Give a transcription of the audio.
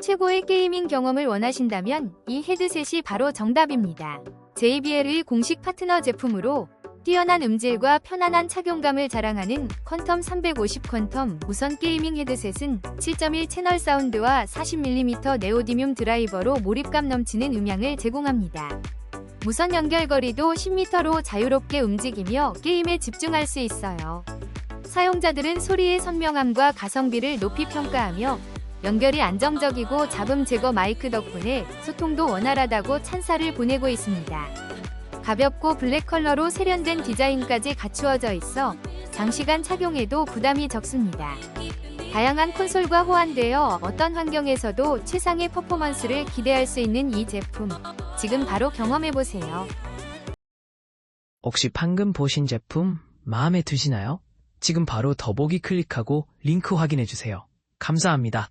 최고의 게이밍 경험을 원하신다면 이 헤드셋이 바로 정답입니다. JBL의 공식 파트너 제품으로 뛰어난 음질과 편안한 착용감을 자랑하는 퀀텀 350 퀀텀 무선 게이밍 헤드셋은 7.1 채널 사운드와 40mm 네오디뮴 드라이버로 몰입감 넘치는 음향을 제공합니다. 무선 연결거리도 10m로 자유롭게 움직이며 게임에 집중할 수 있어요. 사용자들은 소리의 선명함과 가성비를 높이 평가하며 연결이 안정적이고 잡음 제거 마이크 덕분에 소통도 원활하다고 찬사를 보내고 있습니다. 가볍고 블랙 컬러로 세련된 디자인까지 갖추어져 있어 장시간 착용해도 부담이 적습니다. 다양한 콘솔과 호환되어 어떤 환경에서도 최상의 퍼포먼스를 기대할 수 있는 이 제품. 지금 바로 경험해보세요. 혹시 방금 보신 제품 마음에 드시나요? 지금 바로 더보기 클릭하고 링크 확인해주세요. 감사합니다.